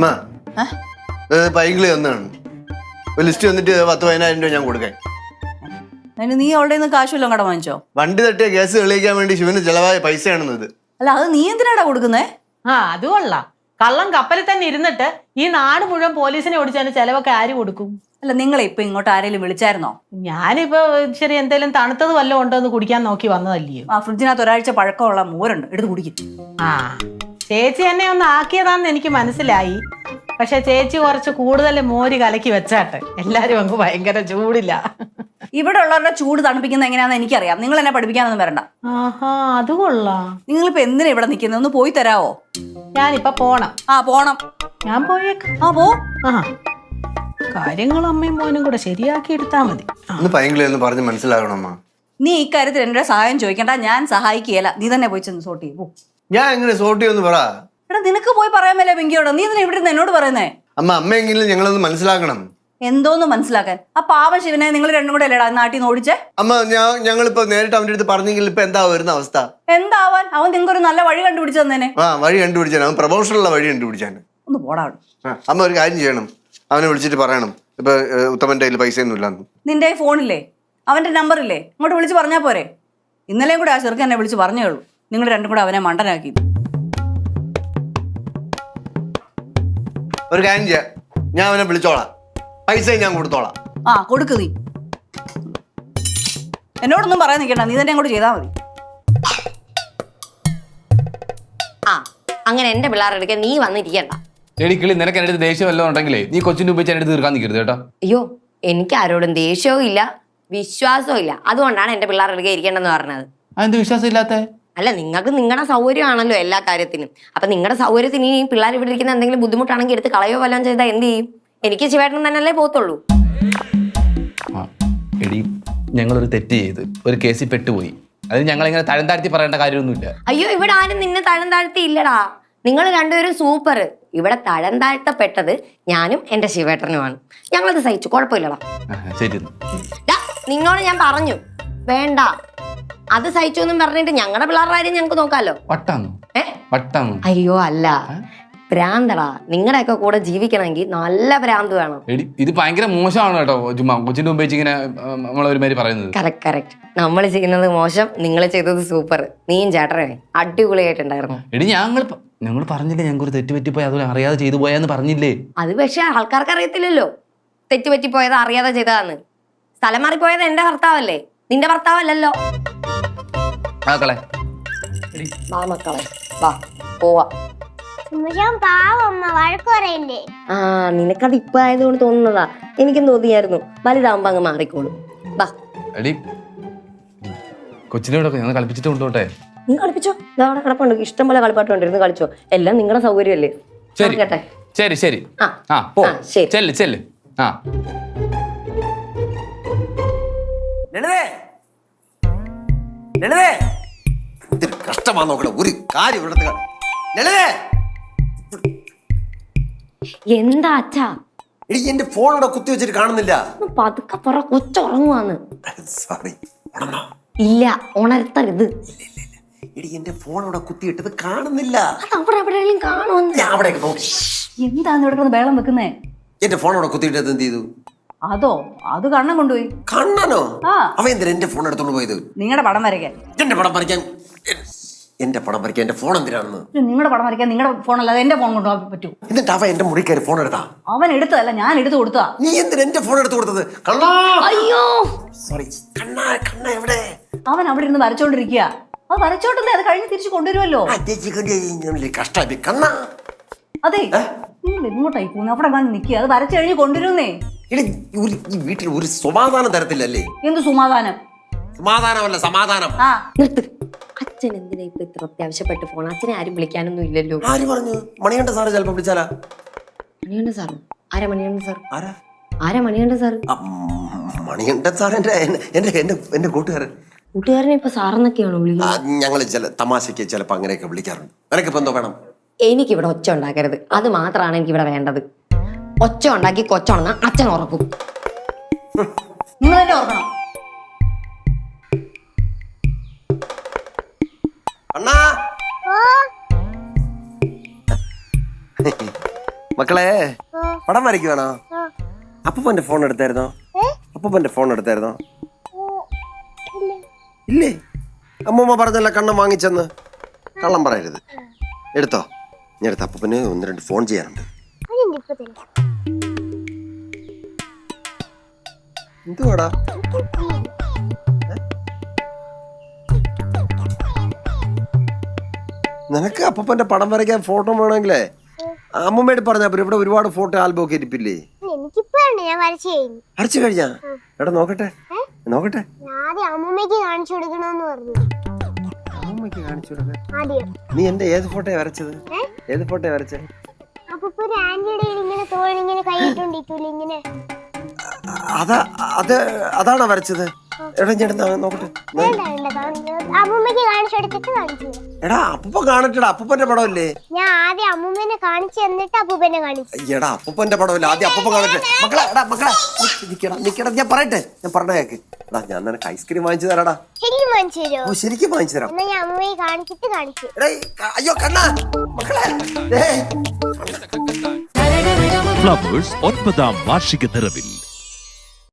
അമ്മ? പൈങ്കിളി തന്നാണ് ഒരു ലിസ്റ്റ് വന്നിട്ട് പത്ത് പതിനായിരം രൂപ ഞാൻ കൊടുക്കാൻ. അതിന് നീ അവിടെ നിന്ന് കാശുമല്ലോ കട വാങ്ങിച്ചോ? വണ്ടി തട്ടിയ കേസ് തെളിയിക്കാൻ വേണ്ടി ശിവന് ചെലവായ പൈസയാണെന്ന് ഇത് അല്ല അത് നീ എന്തിനാടാ കൊടുക്കുന്നേ? ആ അത് കൊള്ളാം. കള്ളം കപ്പലിൽ തന്നെ ഇരുന്നിട്ട് ഈ നാട് മുഴുവൻ പോലീസിനെ ഓടിച്ചതിന് ചെലവൊക്കെ ആര് കൊടുക്കും? അല്ല നിങ്ങളെ ഇപ്പൊ ഇങ്ങോട്ട് ആരെങ്കിലും വിളിച്ചായിരുന്നോ? ഞാനിപ്പോ ശരി എന്തേലും തണുത്തത് വല്ലതും ഉണ്ടോ എന്ന് കുടിക്കാൻ നോക്കി വന്നതല്ലേ ആ ഫ്രിഡ്ജിനകത്ത് ഒരാഴ്ച പഴക്കമുള്ള മോരുണ്ട്. എടുത്ത് കുടിക്കും. ആ. ചേച്ചി എന്നെ ഒന്ന് ആക്കിയതാന്ന് എനിക്ക് മനസ്സിലായി. പക്ഷെ ചേച്ചി കുറച്ച് കൂടുതൽ മോര് കലക്കി വെച്ചാട്ടെ. എല്ലാരും അങ്ങ് ഭയങ്കര ചൂടില്ല. ഇവിടെ ഉള്ളവരുടെ ചൂട് തണുപ്പിക്കുന്നത് എങ്ങനെയാണെന്ന് എനിക്കറിയാം. നിങ്ങൾ എന്നെ പഠിപ്പിക്കാനൊന്നും വരണ്ട. ആഹാ അത് കൊള്ളാം. ഇപ്പൊ എന്തിനാ ഇവിടെ നിൽക്കുന്നത് ഒന്ന് പോയി തരാവോ? ഞാനിപ്പൊ പോണം. ആ പോണം. ഞാൻ പോയേക്കാം. ആ പോ. ആ കാര്യങ്ങളും അമ്മയും മോനും കൂടെ ശരിയാക്കി എടുത്താ മതി. ഒന്ന് എന്ന് പറഞ്ഞ് മനസ്സിലാകണം അമ്മ? നീ ഇക്കാര്യത്തിൽ എന്റെ സഹായം ചോദിക്കണ്ട. ഞാൻ സഹായിക്കുകയല്ല. നീ തന്നെ പോയി ചെന്ന് സോട്ട് ചെയ്യും. പോ. ഞാൻ എങ്ങനെ സോർട്ട് ചെയ്യുമെന്ന് പറ. എടാ നിനക്ക് പോയി പറയാൻ മേലെ വെങ്കിയോടോ നീ ഇതിനെ ഇവിടെ എന്നോട് പറയുന്നേ? അമ്മ അമ്മയെങ്കിലും ഞങ്ങളൊന്ന് മനസ്സിലാക്കണം. എന്തോന്ന് മനസ്സിലാക്കാൻ? ആ പാവ ശിവനെ നിങ്ങൾ രണ്ടും കൂടെ അല്ലേടാ നാട്ടിൽ നിന്ന് ഓടിച്ചേ? അമ്മ ഞാൻ ഞങ്ങളിപ്പോ നേരിട്ട് അവന്റെ അടുത്ത് പറഞ്ഞെങ്കിൽ ഇപ്പൊ എന്താ വരുന്ന അവസ്ഥ? എന്താവാൻ? അവൻ നിങ്ങൾക്ക് ഒരു നല്ല വഴി കണ്ടുപിടിച്ചു തന്നേനെ. ആ വഴി കണ്ടുപിടിച്ചാണ് അവൻ പ്രൊമോഷനുള്ള വഴി കണ്ടുപിടിച്ചാൽ ഒന്ന് പോടാ അവിടെ. ആ, അമ്മ ഒരു കാര്യം ചെയ്യണം. അവനെ വിളിച്ചിട്ട് പറയണം. ഇപ്പൊ ഉത്തമന്റെ കയ്യിൽ പൈസ ഒന്നും ഇല്ലാന്ന്. നിന്റെ ഈ ഫോണില്ലേ അവന്റെ നമ്പർ ഇല്ലേ? അങ്ങോട്ട് വിളിച്ച് പറഞ്ഞാ പോരെ. ഇന്നലെയും കൂടെ ആ ചെറുക്കൻ എന്നെ വിളിച്ച് പറഞ്ഞേ ഉള്ളൂ. നിങ്ങൾ രണ്ടും കൂടെ അവനെ മണ്ടനാക്കി. ഒരു കാര്യം ചെയ്യാം. ഞാൻ അവനെ വിളിച്ചോളാം. പൈസ ഞാൻ കൊടുത്തോളാം. ആ കൊടുക്ക് നീ. എന്നോടൊന്നും പറയാൻ നിൽക്കണ്ട. നീ തന്നെ അങ്ങോട്ട് ചെയ്താൽ മതി. ആ അങ്ങനെ എന്റെ പിള്ളേരുടെ നീ വന്നിരിക്കണ്ട. എടി കിളി നിനക്ക് എന്റെ അടുത്ത് ദേഷ്യം വല്ലതും ഉണ്ടെങ്കിലേ നീ കൊച്ചിന്റെ ഉപയോഗിച്ച് എന്റെ അടുത്ത് തീർക്കാൻ നിൽക്കരുത് കേട്ടോ. അയ്യോ എനിക്ക് ആരോടും ദേഷ്യവും ഇല്ല വിശ്വാസവും ഇല്ല. അതുകൊണ്ടാണ് എന്റെ പിള്ളേരുടെ അടുക്ക ഇരിക്കേണ്ടെന്ന് പറഞ്ഞത്. അതെന്ത് വിശ്വാസം ഇല്ലാത്ത അല്ല നിങ്ങൾക്ക് നിങ്ങളുടെ സൗകര്യമാണല്ലോ എല്ലാ കാര്യത്തിനും. അപ്പൊ നിങ്ങളുടെ സൗകര്യത്തിന് ഈ പിള്ളേർ ഇവിടെ ഇരിക്കുന്ന എന്തെങ്കിലും ബുദ്ധിമുട്ടാണെങ്കിൽ എടുത്ത് കളയോ വല്ലതും ചെയ്താൽ എന്ത് ചെയ്യും? എനിക്ക് ശിവേട്ടൻ തന്നെ അല്ലേ പോകത്തുള്ളൂ എടി ഞങ്ങളൊരു തെറ്റ് ചെയ്ത് ഒരു കേസിൽ പെട്ടുപോയി. അതിന് ഞങ്ങളിങ്ങനെ തരം താഴ്ത്തി പറയേണ്ട കാര്യമൊന്നുമില്ല. അയ്യോ ഇവിടെ ആരും നിന്നെ തഴം താഴ്ത്തി ഇല്ലടാ. നിങ്ങൾ രണ്ടുപേരും സൂപ്പർ ഇവിടെ തഴം താഴ്ത്തപ്പെട്ടത് ഞാനും എന്റെ ശിവേട്ടനുമാണ്. ഞങ്ങളത് സഹിച്ചു കുഴപ്പമില്ലടാ. നിങ്ങളോട് ശരി നിന്നോട് ഞാൻ പറഞ്ഞു. വേണ്ട. അത് സഹിച്ചു എന്നും പറഞ്ഞിട്ട് ഞങ്ങളുടെ പിള്ളേരുടെ കാര്യം ഞങ്ങൾക്ക് നോക്കാലോ. വട്ടാന്നോ? ഏ? വട്ടാന്നോ? അയ്യോ അല്ല. ഭ്രാന്തടാ. നിങ്ങളുടെയൊക്കെ കൂടെ ജീവിക്കണമെങ്കിൽ നല്ല ഭ്രാന്ത് വേണം. എടി ഇത് ഭയങ്കര മോശമാണ് കേട്ടോ ചുമ്മാ മുമ്പ് ഇങ്ങനെ നമ്മളൊരുമാതിരി പറയുന്നത്. കറക്റ്റ് കറക്റ്റ് നമ്മൾ ചെയ്യുന്നത് മോശം നിങ്ങൾ ചെയ്തത് സൂപ്പർ നീയും ചേട്ടനെ അടിപൊളിയായിട്ടുണ്ടായിരുന്നു. എടി ഞങ്ങൾ പ- ഞങ്ങൾ പറഞ്ഞില്ലേ ഞങ്ങൾക്ക് ഒരു തെറ്റ് പറ്റിപ്പോയി അതുപോലെ അറിയാതെ ചെയ്തു പോയാന്ന് പറഞ്ഞില്ലേ? അത് പക്ഷെ ആൾക്കാർക്ക് അറിയത്തില്ലല്ലോ. തെറ്റുപറ്റിപ്പോയത് അറിയാതെ ചെയ്തതാന്ന്. സ്ഥലം മാറിപ്പോയത് എന്റെ ഭർത്താവല്ലേ? നിന്റെ ഭർത്താവല്ലല്ലോ. ആക്കളെ വാ മക്കളെ. വാ പോവാ. ഞാൻ പാവമ്മ വഴക്ക് പറയണ്ടേ ആ നിനക്കത് ഇപ്പൊ ആയതുകൊണ്ട് തോന്നുന്നതാ. എനിക്കും തോന്നിയായിരുന്നു. വലുതാവുമ്പോ അങ്ങ് മാറിക്കോളും. വാ. എടി കൊച്ചിനെ ഇവിടെ ഞങ്ങൾ കളിപ്പിച്ചിട്ട് കൊണ്ടുപോട്ടെ? നീ കളിപ്പിച്ചോ? ഇതാ അവിടെ കിടപ്പുണ്ട്. ഇഷ്ടം പോലെ കളിപ്പാട്ടുണ്ട് ഇരുന്ന് കളിച്ചോ. എല്ലാം നിങ്ങളുടെ സൗകര്യമല്ലേ? ശരി. കേട്ടെ ശരി ശരി. ആ. ആ പോ. ആ, ശരി. ചെല്ല് ചെല്ല്. ആ. ലളിതേ. ലളിതേ. കഷ്ടമാ നോക്കണം ഒരു കാര്യം ഇവിടുത്തെ ലളിതേ! എന്താ അച്ഛാ? എടി എന്റെ ഫോൺ ഇവിടെ കുത്തി വെച്ചിട്ട് കാണുന്നില്ല. പതുക്കെ പറ കൊച്ചുറങ്ങുവാന്ന്. സോറി? ഇല്ല ഉണർത്തരുത്. എടി എന്റെ ഫോൺ അവിടെ കുത്തിയിട്ടത് കാണുന്നില്ല. അത് അവിടെ എവിടെയെങ്കിലും കാണുമെന്ന്. ഞാൻ എന്താണ് ഇവിടെ കിടന്ന് ബേളം വെക്കുന്നേ? എന്റെ ഫോൺ അവിടെ കുത്തിയിട്ടത് എന്ത് ചെയ്തു? അതോ അത് കണ്ണം കൊണ്ടുപോയി? കണ്ണനോ. അവ എന്തിനാ എന്റെ ഫോൺ എടുത്തോണ്ട് പോയത്? നിങ്ങളുടെ പടം വരയ്ക്കാൻ. എന്റെ പടം പറിക്കാൻ എന്റെ പടം വരയ്ക്കാൻ എന്റെ ഫോൺ എന്തിനാണെന്ന്? നിങ്ങളുടെ പടം വരയ്ക്കാൻ നിങ്ങളുടെ ഫോൺ അല്ലാതെ എന്റെ ഫോൺ കൊണ്ടുപോകാൻ പറ്റൂ. എന്നിട്ട് അവ എന്റെ മുറി കയറി ഫോൺ എടുത്താ? അവൻ എടുത്തതല്ല ഞാൻ എടുത്തു കൊടുത്താ നീ എന്തിനാ എന്റെ ഫോൺ എടുത്തു കൊടുത്തത്? കണ്ണാ! അയ്യോ! സോറി കണ്ണാ കണ്ണ എവിടെ? അവൻ അവിടെ ഇരുന്ന് വരച്ചോണ്ടിരിക്കുക അത് വരച്ചോട്ടല്ലേ അത് കഴിഞ്ഞ് തിരിച്ചു കൊണ്ടുവരുമല്ലോ കഷ്ടായി. കണ്ണാ! അതെ നിങ്ങൾ എങ്ങോട്ടായി പോകുന്നു. അവിടെ വന്ന് നിൽക്കുക അത് വരച്ചു കഴിഞ്ഞ് കൊണ്ടുവരുന്നേ. വീട്ടിൽ ഒരു സമാധാനം തരത്തില്ലല്ലേ? എന്ത് സമാധാനം? സമാധാനമല്ല സമാധാനം. ആ. നിർത്ത്. അച്ഛൻ എന്തിനാ ഇപ്പൊ ഇത്ര അത്യാവശ്യപ്പെട്ട് ഫോൺ അച്ഛനെ ആരും വിളിക്കാനൊന്നും ഇല്ലല്ലോ. ആര് പറഞ്ഞു? മണികണ്ഠ സാറ് ചിലപ്പോ വിളിച്ചാലാ? മണികണ്ഠ സാർ ആരാ മണികണ്ഠ സാർ ആരാ? ആരാ മണികണ്ഠ സാർ ആ, മണികണ്ഠൻ സാർ എന്റെ എന്റെ എന്റെ എന്റെ കൂട്ടുകാരൻ. കൂട്ടുകാരനെ ഇപ്പൊ സാറെന്നൊക്കെയാണോ വിളിക്കുന്നത്? ഞങ്ങൾ ചില തമാശക്ക് ചിലപ്പോ അങ്ങനെയൊക്കെ വിളിക്കാറുണ്ട്. നിനക്കിപ്പോ എന്തോ വേണം? എനിക്കിവിടെ ഒച്ച ഉണ്ടാക്കരുത്. അത് മാത്രമാണ് എനിക്ക് ഇവിടെ വേണ്ടത്. ഒച്ച ഉണ്ടാക്കി കൊച്ചുണങ്ങ അച്ഛൻ ഉറക്കും നിങ്ങൾ തന്നെ ഓർക്കണം അണ്ണാ. മക്കളെ. പടം വരയ്ക്കുവാണോ. അപ്പൂപ്പന്റെ ഫോൺ എടുത്തായിരുന്നോ? അപ്പൂപ്പന്റെ ഫോൺ എടുത്തായിരുന്നോ? ഇല്ല. അമ്മൂമ്മ പറഞ്ഞല്ല കണ്ണം വാങ്ങിച്ചെന്ന്. കള്ളം പറയരുത്. എടുത്തോ. ഞാൻ എടുത്ത അപ്പൂപ്പന് ഒന്ന് രണ്ട് ഫോൺ ചെയ്യാനുണ്ട്. എന്തുവാടാ? നിനക്ക് അപ്പപ്പന്റെ പടം വരയ്ക്കാൻ ഫോട്ടോ വേണമെങ്കിലേ? അമ്മമ്മയോട് പറഞ്ഞാ പോരെ, ഇവിടെ ഒരുപാട് ഫോട്ടോ ആൽബം ഒക്കെ ഇരിപ്പില്ലേ? എനിക്കിപ്പോ ഞാൻ വരച്ചു കഴിഞ്ഞു. കഴിഞ്ഞാ? എടാ നോക്കട്ടെ. നോക്കട്ടെ. ഞാൻ ആദ്യം അമ്മൂമ്മയ്ക്ക് കാണിച്ചു കൊടുക്കണമെന്ന് പറഞ്ഞു. അമ്മൂമ്മയ്ക്ക് കാണിച്ചു ആദ്യം. നീ എന്റെ ഏത് ഫോട്ടോ വരച്ചത്? ഏത് ഫോട്ടോ വരച്ചത് അപ്പൊ ഇപ്പൊ ഒരു ആന്റിയുടെ ഇങ്ങനെ ഇങ്ങനെ. അതാ അത് അതാണോ വരച്ചത്? എടാ ചേട്ടൻ നോക്കട്ടെ. വേണ്ട വേണ്ട കാണിച്ചു എടാ അപ്പൂപ്പ കാണട്ടെടാ അപ്പൂപ്പന്റെ പടമല്ലേ? ഞാൻ ആദ്യം അമ്മൂമ്മനെ കാണിച്ചു എന്നിട്ട് അപ്പൂപ്പനെ കാണിച്ചു. എടാ അപ്പൂപ്പന്റെ പടമല്ലേ. ആദ്യം അപ്പൂപ്പ കാണട്ടെ മക്കളെ എടാ മക്കളെ. നിക്ക്, നിക്കടാ നിക്കടാ. ഞാൻ പറയട്ടെ. ഞാൻ പറഞ്ഞ കേക്ക്. എടാ ഞാൻ നിനക്ക് ഐസ്ക്രീം വാങ്ങിച്ചു തരാടാ. ശരിക്കും തരുമോ? ഓ ശരിക്കും വാങ്ങിച്ചു തരാം. എന്നാ ഞാൻ അമ്മയെ കാണിച്ചിട്ട് കാണിച്ചു. എടേ അയ്യോ കണ്ണാ. മക്കളെ. ഏയ്. ഫ്ലവേഴ്സ് ഒൻപതാം വാർഷിക നിറവിൽ.